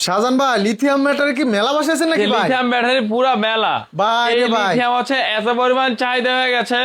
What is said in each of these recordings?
শাহজান ভাই lithium battery কি মেলা বসেছে নাকি ভাই? লিথিয়াম ব্যাটারি পুরা মেলা। ভাই ভাই। লিথিয়াম আছে এত পরিমাণ চাহিদা হয়ে গেছে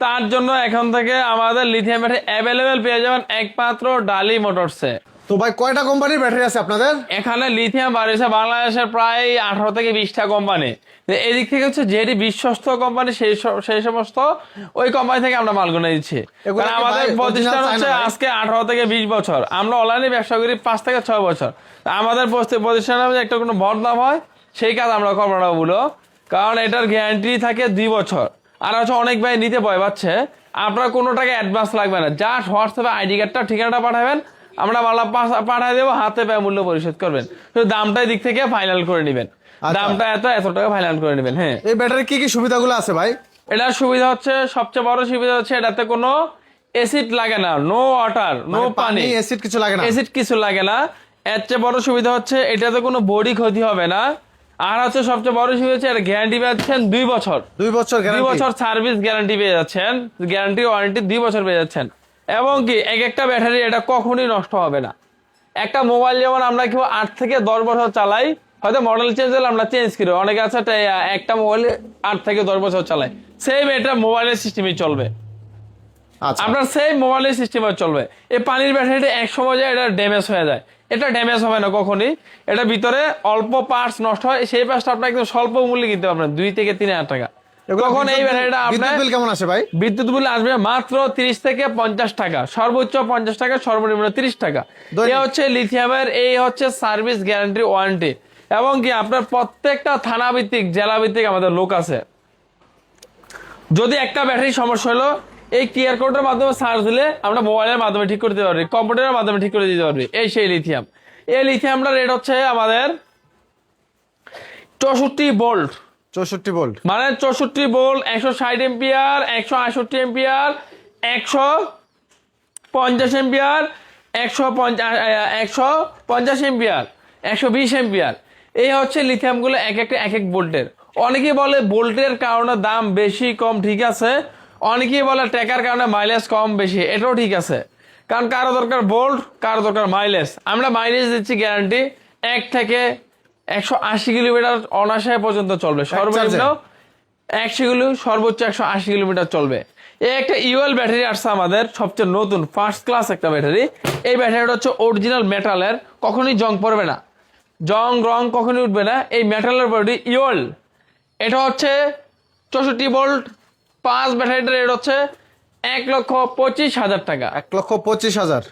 তার জন্য এখন থেকে আমাদের লিথিয়াম ব্যাটারি অ্যাভেলেবেল পেয়ে যাবেন একমাত্র ডালি মোটরসে তো ভাই কয়টা কোম্পানির ব্যাটারি আছে আপনাদের? এখানে লিথিয়াম বাড়িয়েছে বাংলাদেশের প্রায় আঠারো থেকে বিশটা কোম্পানি। এদিক থেকে হচ্ছে যেটি বিশ্বস্ত কোম্পানি সেই সেই সমস্ত ওই কোম্পানি থেকে আমরা মালগুলো দিচ্ছি এগুলো কারণ আমাদের প্রতিষ্ঠান হচ্ছে আজকে আঠারো থেকে বিশ বছর। আমরা অনলাইনে ব্যবসা করি পাঁচ থেকে ছয় বছর। আমাদের প্রতি- প্রতিষ্ঠানের মধ্যে একটা কোনো বদনাম হয় সেই কাজ আমরা করব না বলো কারণ এটার গ্যারান্টি থাকে দুই বছর। আর হচ্ছে অনেক ভাই নিতে ভয় পাচ্ছে। আপনার কোনো টাকা অ্যাডভান্স লাগবে না। জাস্ট হোয়াটসঅ্যাপে আইডি কার্ডটা ঠিকানাটা পাঠাবেন। আমরা মালা পাঠিয়ে দেবো হাতে পায়ে মূল্য পরিশোধ করবেন। দামটাই দিক থেকে ফাইনাল করে নেবেন। আচ্ছা। দামটা এত এত টাকা ফাইনাল করে নেবেন হ্যাঁ। এই ব্যাটারি কি কি সুবিধাগুলো আছে ভাই? এটার সুবিধা হচ্ছে সবচেয়ে বড় সুবিধা হচ্ছে এটাতে কোনো এসিড লাগে না নো ওয়াটার নো পানি এসিড কিছু লাগে না? এসিড কিছু লাগে না। এর চেয়ে বড় সুবিধা হচ্ছে এটাতে কোনো বডি ক্ষতি হবে না। আর হচ্ছে সবচেয়ে বড় সুবিধা হচ্ছে এটা গ্যারান্টি পাচ্ছেন দুই বছর। দুই বছর দুই বছর সার্ভিস গ্যারান্টি পেয়ে যাচ্ছেন। গ্যারান্টি ওয়ারেন্টি দুই বছর পেয়ে যাচ্ছেন। এবং কি এক একটা ব্যাটারি এটা কখনোই নষ্ট হবে না। একটা মোবাইল যেমন আমরা কেউ আট থেকে দশ বছর চালাই হয়তো মডেল চেঞ্জ হলে আমরা চেঞ্জ করি। অনেকে আছে একটা, মোবাইল আট থেকে দশ বছর চালায়। সেম এটা মোবাইলের সিস্টেমই চলবে। আচ্ছা। আপনার সেই মোবাইলের সিস্টেমে চলবে। এই পানির ব্যাটারিটা এক সময় যায় এটা ড্যামেজ হয়ে যায়। এটা ড্যামেজ হবে না কখনই। এটা ভিতরে অল্প পার্টস নষ্ট হয় সেই পার্টসটা আপনার একদম স্বল্প মূল্যে কিনতে পারবেন দুই থেকে তিন হাজার টাকা। তখন এই বিদ্যুৎ আপনার বিল কেমন আসে ভাই? বিদ্যুৎ বিল আসবে মাত্র তিরিশ থেকে পঞ্চাশ টাকা। সর্বোচ্চ পঞ্চাশ টাকা সর্বনিম্ন তিরিশ টাকা। দৈনিক। হচ্ছে লিথিয়ামের এই হচ্ছে সার্ভিস গ্যারান্টি ওয়ারেন্টি এবং কি আপনার প্রত্যেকটা থানা ভিত্তিক জেলা ভিত্তিক আমাদের লোক আছে। যদি একটা ব্যাটারি সমস্যা হলো এই কিয়ার কোডের মাধ্যমে সার্চ দিলে আমরা মোবাইলের মাধ্যমে ঠিক করে দিতে পারবি কম্পিউটারের মাধ্যমে ঠিক করে দিতে পারবি এই সেই লিথিয়াম এই লিথিয়ামটার রেট হচ্ছে আমাদের চৌষট্টি বোল্ট চৌষট্টি ভোল্ট মানে চৌষট্টি বোল্ট, একশো ষাট এম্পিয়ার, একশো আষট্টি এম্পিয়ার, একশো পঞ্চাশ এম্পিয়ার, একশো পঞ্চাশ একশো পঞ্চাশ এম্পিয়ার, একশো বিশ এম্পিয়ার। এই হচ্ছে লিথিয়ামগুলো এক একটা এক এক বোল্টের। অনেকে বলে বোল্টের কারণে দাম বেশি, কম ঠিক আছে। অনেকেই বলে টেকার কারণে মাইলেজ কম বেশি, এটাও ঠিক আছে। কারণ কারও দরকার বোল্ট, কারও দরকার মাইলেজ আমরা মাইলেজ দিচ্ছি গ্যারান্টি এক থেকে একশো আশি কিলোমিটার অনাশয় পর্যন্ত চলবে। সর্বনিম্ন একশো কিলো সর্বোচ্চ একশো আশি কিলোমিটার চলবে। এই একটা ইউএল ব্যাটারি আসছে আমাদের সবচেয়ে নতুন ফার্স্ট ক্লাস একটা ব্যাটারি। এই ব্যাটারিটা হচ্ছে অরিজিনাল মেটালের কখনোই জং পড়বে না। জং রং কখনোই উঠবে না। এই মেটালের ব্যাটারি ইউএল। এটা হচ্ছে চৌষট্টি ভোল্ট পাঁচ ব্যাটারিটার রেট হচ্ছে এক লক্ষ পঁচিশ হাজার টাকা। এক লক্ষ পঁচিশ হাজার।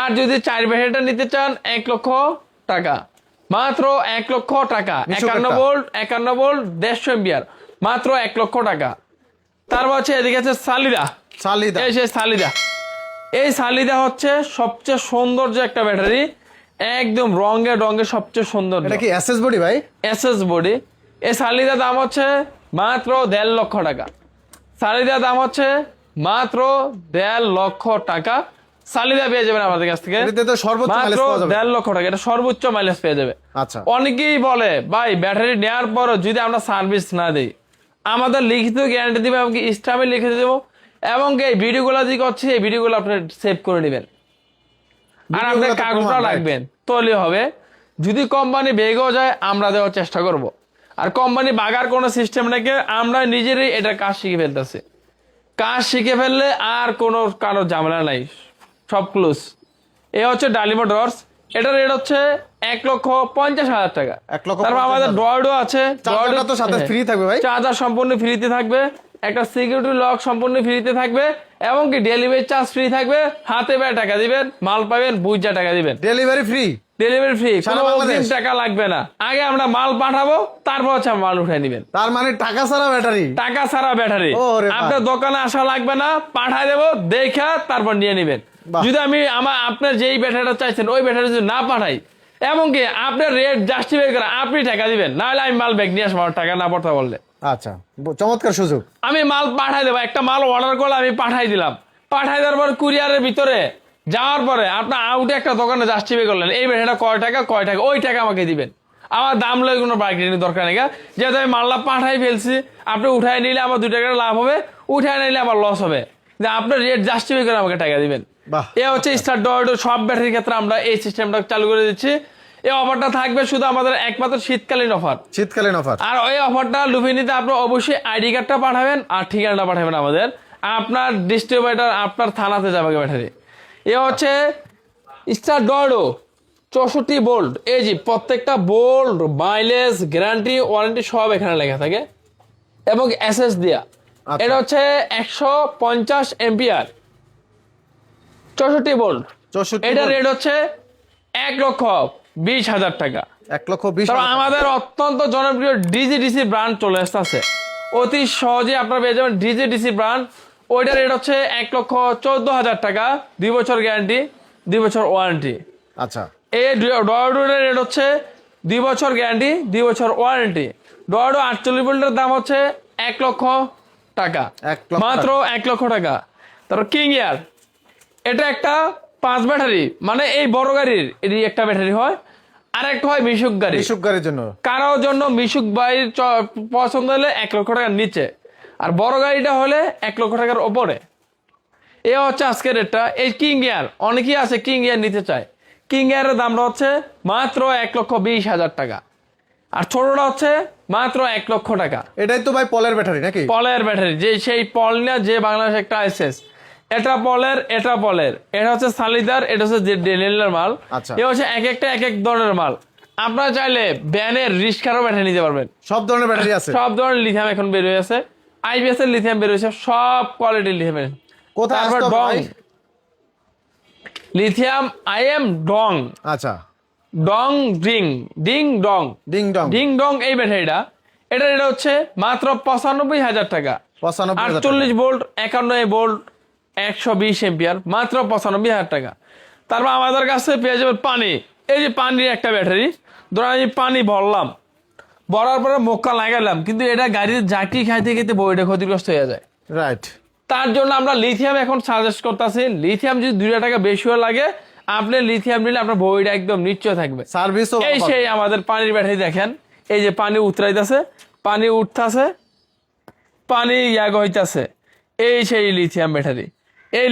আর যদি চার ব্যাটারিটা নিতে চান এক লক্ষ টাকা। মাত্র এক লক্ষ টাকা। একান্ন। ভোল্ট একান্ন ভোল্ট দেড়শো এম্পিয়ার মাত্র এক লক্ষ টাকা। তারপর হচ্ছে এদিকে আছে সালিদা। সালিদা। এই সেই সালিদা। এই সালিদা হচ্ছে সবচেয়ে সৌন্দর্য একটা ব্যাটারি। একদম রঙে রঙে সবচেয়ে সুন্দর এটা কি এসএস বডি ভাই? এসএস বডি এই সালিদা দাম হচ্ছে মাত্র দেড় লক্ষ টাকা। সালিদা দাম হচ্ছে মাত্র দেড় লক্ষ টাকা। সালিদা পেয়ে যাবেন আমাদের কাছ থেকে। সর্বোচ্চ দেড় লক্ষ টাকা এটা সর্বোচ্চ মাইলেজ পেয়ে যাবে। আচ্ছা। অনেকেই বলে ভাই ব্যাটারি নেওয়ার পরও যদি আমরা সার্ভিস না দিই আমাদের লিখিত গ্যারান্টি দিবে স্টামে লিখে দেবো এবং এই ভিডিওগুলো যে করছি এই ভিডিওগুলো আপনি সেভ করে নেবেন। আর আপনার কাগজটা তৈরি হবে। যদি কোম্পানি বেগও যায় আমরা দেওয়ার চেষ্টা করব। আর কোম্পানি বাগার কোনো সিস্টেম নাকি আমরা নিজেরই এটা কাজ শিখে ফেলতেছি। কাজ শিখে ফেললে আর কোনো কারও ঝামেলা নাই। সব ক্লোজ এ হচ্ছে ডালিমো ড্রস এটা রেট হচ্ছে এক লক্ষ পঞ্চাশ হাজার টাকা। এক লক্ষ তারপর আমাদের। ড্রয়েডও আছে। তো সাথে হ্যাঁ। ফ্রি থাকবে ভাই। চার্জার সম্পূর্ণ ফ্রিতে থাকবে। একটা সিকিউরিটি লক সম্পূর্ণ ফ্রিতে থাকবে। এবং কি ডেলিভারি চার্জ ফ্রি থাকবে। হাতে ব্যয় টাকা দিবেন মাল পাবেন বুঝা টাকা দিবেন। ডেলিভারি ফ্রি ডেলিভারি ফ্রি সারা কোনো? অগ্রিম টাকা লাগবে না। আগে আমরা মাল পাঠাবো তারপর হচ্ছে মাল উঠাই নেবেন। তার মানে টাকা ছাড়া ব্যাটারি টাকা ছাড়া ব্যাটারি আপনার দোকানে আসা লাগবে না পাঠাই দেবো দেখা তারপর নিয়ে নেবেন। যদি আমি আমার আপনার যেই ব্যাটারিটা চাইছেন ওই ব্যাটারি যদি না পাঠাই এমনকি আপনার রেট জাস্টিফাই করে আপনি টাকা দিবেন নাহলে আমি মাল ব্যাগ নিয়ে আসব আমার টাকা না পড়তে বললে আচ্ছা চমৎকার সুযোগ। আমি মাল পাঠাই দেবো একটা মাল অর্ডার করলে আমি পাঠাই দিলাম। পাঠাই দেওয়ার পর কুরিয়ারের ভিতরে যাওয়ার পরে আপনার আউটে একটা দোকানে জাস্টিফাই করলেন এই ব্যাটারিটা কয় টাকা কয় টাকা ওই টাকা আমাকে দিবেন। আমার দাম লয় কোনো বার্গেনিং দরকার নেই। যেহেতু আমি মাল্লা পাঠাই ফেলছি আপনি উঠাই নিলে আমার দুই টাকা লাভ হবে উঠাই নিলে আমার লস হবে। যে আপনার রেট জাস্টিফাই করে আমাকে টাকা দিবেন। এ হচ্ছে স্টার ডয়েড সব ব্যাটারির ক্ষেত্রে আমরা এই সিস্টেমটা চালু করে দিচ্ছি। এই অফারটা থাকবে শুধু আমাদের একমাত্র শীতকালীন অফার শীতকালীন অফার আর ওই অফারটা লুফে নিতে আপনার অবশ্যই আইডি কার্ডটা পাঠাবেন আর ঠিকানাটা পাঠাবেন আমাদের। আপনার ডিস্ট্রিবিউটার আপনার থানাতে যাবে ব্যাটারি এ হচ্ছে স্টার ডয়ডো চৌষট্টি বোল্ট এই যে প্রত্যেকটা বোল্ট মাইলেজ গ্যারান্টি ওয়ারেন্টি সব এখানে লেখা থাকে। এবং এসএস দেয়া। আচ্ছা। এটা হচ্ছে একশো পঞ্চাশ এম্পিয়ার চৌষট্টি বোল্ট। চৌষট্টি এটা রেট হচ্ছে এক লক্ষ বিশ হাজার টাকা। এক লক্ষ বিশ। আমাদের অত্যন্ত জনপ্রিয় ডিজিডিসি ব্র্যান্ড চলে আসতেছে। অতি সহজে আপনারা পেয়ে যাবেন ডিজিডিসি ব্র্যান্ড ওইটার রেট হচ্ছে এক লক্ষ চোদ্দ হাজার টাকা দুই বছর গ্যারান্টি দুই বছর ওয়ারেন্টি আচ্ছা। এই ডয়াডোর রেট হচ্ছে দুই বছর গ্যারান্টি দুই বছর ওয়ারেন্টি ডয়াডো আটচল্লিশ ভোল্টের দাম হচ্ছে এক লক্ষ টাকা। মাত্র এক লক্ষ টাকা। তারপর কিং এয়ার এটা একটা পাঁচ ব্যাটারি মানে এই বড় গাড়ির এটি একটা ব্যাটারি হয় আর একটা হয় মিশুক গাড়ি। বিশুক গাড়ির জন্য। কারোর জন্য মিশুক বাইর চ- পছন্দ হলে এক লক্ষ টাকার নিচে আর বড় গাড়িটা হলে এক লক্ষ টাকার ওপরে। এ হচ্ছে আজকের রেটটা। এই কিং এয়ার অনেকেই আছে কিং এয়ার নিতে চায়। কিং এয়ারের দামটা হচ্ছে মাত্র এক লক্ষ বিশ হাজার টাকা। আর ছোটটা হচ্ছে মাত্র এক লক্ষ টাকা। এটাই তো ভাই পলের ব্যাটারি নাকি? পলের ব্যাটারি যে সেই পল না যে বাংলাদেশ একটা আইসেস এটা পলের এটা পলের এটা হচ্ছে সালিদার এটা হচ্ছে যে মাল। আচ্ছা। এ হচ্ছে এক একটা এক এক ধরনের মাল। আপনারা চাইলে ব্যানের রিস্কারও ব্যাটারি নিতে পারবেন। সব ধরনের ব্যাটারি আছে। সব ধরনের লিথিয়াম এখন বের হয়েছে আইবিএস এর লিথিয়াম বের হয়েছে সব কোয়ালিটির লিথিয়াম কোথায় তারপর ডং। ভাই? লিথিয়াম আই এম ডং আচ্ছা। ডং ডিং ডিং ডং ডিং ডং ডিং ডং এই ব্যাটারিটা এটা এটা হচ্ছে মাত্র পঁচানব্বই হাজার টাকা। পঁচানব্বই আটচল্লিশ ভোল্ট একান্ন ভোল্ট একশো বিশ এম্পিয়ার মাত্র পঁচানব্বই হাজার টাকা। তারপর আমাদের কাছে পেয়ে যাবেন পানি। এই যে পানির একটা ব্যাটারি ধরুন আমি পানি ভরলাম। ভরার পরে মোক্কা লাগালাম কিন্তু এটা গাড়ির জাকি খাইতে খেতে বইটা ক্ষতিগ্রস্ত হয়ে যায়। রাইট তার জন্য আমরা লিথিয়াম এখন সাজেস্ট করতেছি লিথিয়াম যদি দুইটা টাকা বেশিও লাগে আপনি লিথিয়াম নিলে আপনার বইটা একদম নিশ্চয় থাকবে। সার্ভিস এই সেই আমাদের পানির ব্যাটারি দেখেন এই যে পানি উতরাইতেছে পানি উঠতেছে পানি ইয়াগ হইতেছে এই সেই লিথিয়াম ব্যাটারি। এই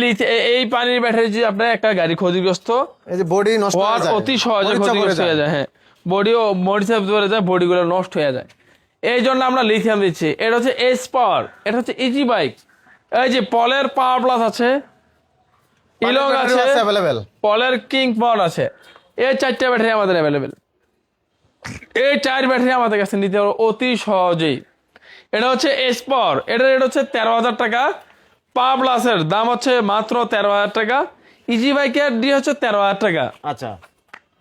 এই পানির ব্যাটারি যদি আপনার একটা গাড়ি ক্ষতিগ্রস্ত এই যে বডি নষ্ট হয়ে যায় অতি সহজে ক্ষতিগ্রস্ত হয়ে যায় হ্যাঁ। বডিও মরিচা ধরে যায় বডিগুলো নষ্ট হয়ে যায়। এই জন্য আমরা লিথিয়াম দিচ্ছি। এটা হচ্ছে এস পাওয়ার এটা হচ্ছে ইজি বাইক এই যে পলের পাওয়ার প্লাস আছে ইলং আছে অ্যাভেলেবেল পলের কিং পাওয়ার আছে। এই চারটে ব্যাটারি আমাদের অ্যাভেলেবেল এই চার ব্যাটারি আমাদের কাছে নিতে পারো অতি সহজেই। এটা হচ্ছে এস পাওয়ার এটা রেট হচ্ছে তেরো হাজার টাকা। পা প্লাসের দাম হচ্ছে মাত্র তেরো হাজার টাকা। ইজি বাইকের দিয়ে হচ্ছে তেরো হাজার টাকা। আচ্ছা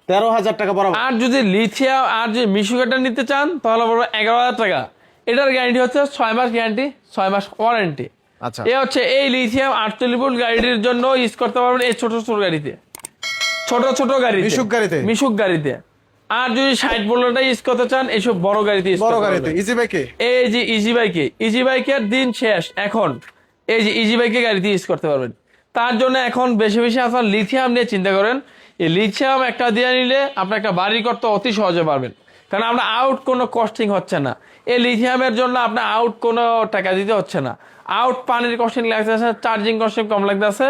তেরো হাজার টাকা বরাবর। আর যদি লিথিয়াম আর যদি মিশুকাটা নিতে চান তাহলে বলব এগারো হাজার টাকা। এটার গ্যারান্টি হচ্ছে ছয় মাস গ্যারান্টি ছয় মাস ওয়ারেন্টি আচ্ছা। এ হচ্ছে এই লিথিয়াম আটচল্লিশ ভোল্ট গাড়ির জন্য ইউজ করতে পারবেন এই ছোট ছোট গাড়িতে। ছোট ছোট গাড়ি মিশুক গাড়িতে? মিশুক গাড়িতে। আর যদি ষাট ভোল্টটা ইউজ করতে চান এইসব বড় গাড়িতে বড় গাড়িতে। ইজি বাইকে এই যে ইজি বাইকে ইজি বাইকের দিন শেষ এখন। এই যে ইজি বাইকে গাড়িতে ইউজ করতে পারবেন। তার জন্য এখন বেশি বেশি আপনার লিথিয়াম নিয়ে চিন্তা করেন। এই লিথিয়াম একটা দিয়ে নিলে আপনার একটা বাড়ি করতে অতি সহজে পারবেন। কারণ আপনার আউট কোনো কস্টিং হচ্ছে না। এই লিথিয়ামের জন্য আপনার আউট কোনো টাকা দিতে হচ্ছে না। আউট পানির কস্টিং লাগতেছে চার্জিং কস্টিং কম লাগতেছে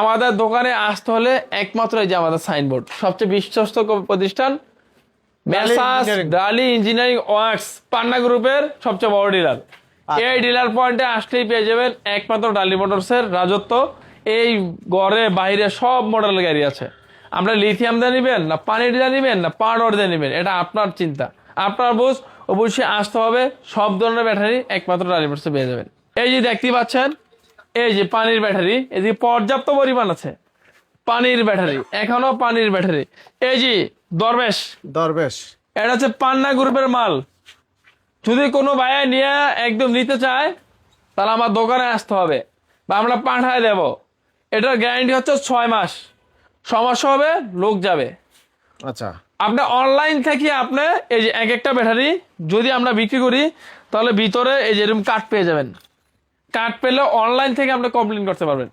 আমাদের দোকানে আসতে হলে একমাত্র এই যে আমাদের সাইনবোর্ড সবচেয়ে বিশ্বস্ত প্রতিষ্ঠান মেসাস ডালি ইঞ্জিনিয়ারিং ওয়ার্কস পান্না গ্রুপের সবচেয়ে বড় ডিলার এই ডিলার পয়েন্টে আসলেই পেয়ে যাবেন একমাত্র ডালি মোটরসের রাজত্ব। এই ঘরে বাইরে সব মডেল গাড়ি আছে। আমরা লিথিয়াম দিয়ে নিবেন না পানির দিয়ে নিবেন না পাউডার দিয়ে নিবেন এটা আপনার চিন্তা। আপনার বুঝ অবশ্যই আসতে হবে সব ধরনের ব্যাটারি একমাত্র ডালি মোটরসে পেয়ে যাবেন। এই যে দেখতে পাচ্ছেন এই যে পানির ব্যাটারি এদিকে পর্যাপ্ত পরিমাণ আছে। পানির ব্যাটারি এখনও পানির ব্যাটারি এই যে দরবেশ দরবেশ। এটা হচ্ছে পান্না গ্রুপের মাল। যদি কোনো ভাইয়া নিয়ে একদম নিতে চায় তাহলে আমার দোকানে আসতে হবে বা আমরা পাঠায় দেব। এটার গ্যারান্টি হচ্ছে ছয় মাস। সমস্যা হবে লোক যাবে। আচ্ছা। আপনি অনলাইন থেকে আপনি এই যে এক একটা ব্যাটারি যদি আমরা বিক্রি করি তাহলে ভিতরে এই যে এরকম কার্ড পেয়ে যাবেন। কার্ড পেলে অনলাইন থেকে আপনি কমপ্লেন করতে পারবেন।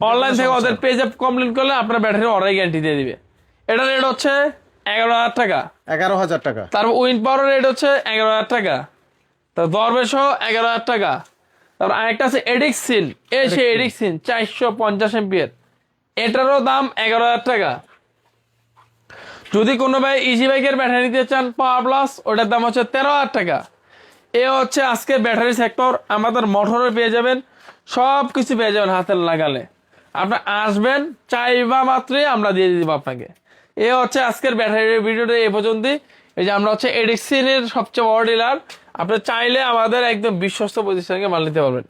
অনলাইন থেকে ওদের পেজে কমপ্লেন করলে আপনার ব্যাটারি অর্ডার গ্যারান্টি দিয়ে দিবে। এটা রেট হচ্ছে এগারো হাজার টাকা। এগারো হাজার টাকা। তারপর উইন পাওয়ার রেট হচ্ছে এগারো হাজার টাকা। তারপর দরবেশও এগারো হাজার টাকা। তারপর আরেকটা আছে এডিক্সিন এই সেই এডিক্সিন চারশো পঞ্চাশ এমপিএর এটারও দাম এগারো হাজার টাকা। যদি কোনো ভাই ইজি বাইকের ব্যাটারি নিতে চান পাওয়ার প্লাস ওটার দাম হচ্ছে তেরো হাজার টাকা। এ হচ্ছে আজকে ব্যাটারি সেক্টর আমাদের মোটরও পেয়ে যাবেন। সব কিছু পেয়ে যাবেন হাতের লাগালে আপনি আসবেন চাইবা মাত্রই আমরা দিয়ে দিব আপনাকে। এ হচ্ছে আজকের ব্যাটারি ভিডিওটা এ পর্যন্তই। এই যে আমরা হচ্ছে এডিক্সিনের সবচেয়ে বড় ডিলার আপনি চাইলে আমাদের একদম বিশ্বস্ত প্রতিষ্ঠানকে মাল নিতে পারবেন।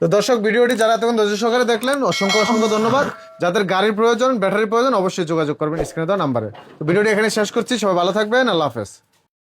তো দর্শক, ভিডিওটি যারা এতক্ষণ ধৈর্য সহকারে দেখলেন, অসংখ্য অসংখ্য ধন্যবাদ। যাদের গাড়ির প্রয়োজন ব্যাটারির প্রয়োজন, অবশ্যই যোগাযোগ করবেন স্ক্রিনে দেওয়া নাম্বারে। তো ভিডিওটি এখানে শেষ করছি, সবাই ভালো থাকবেন, আল্লাহ হাফেজ।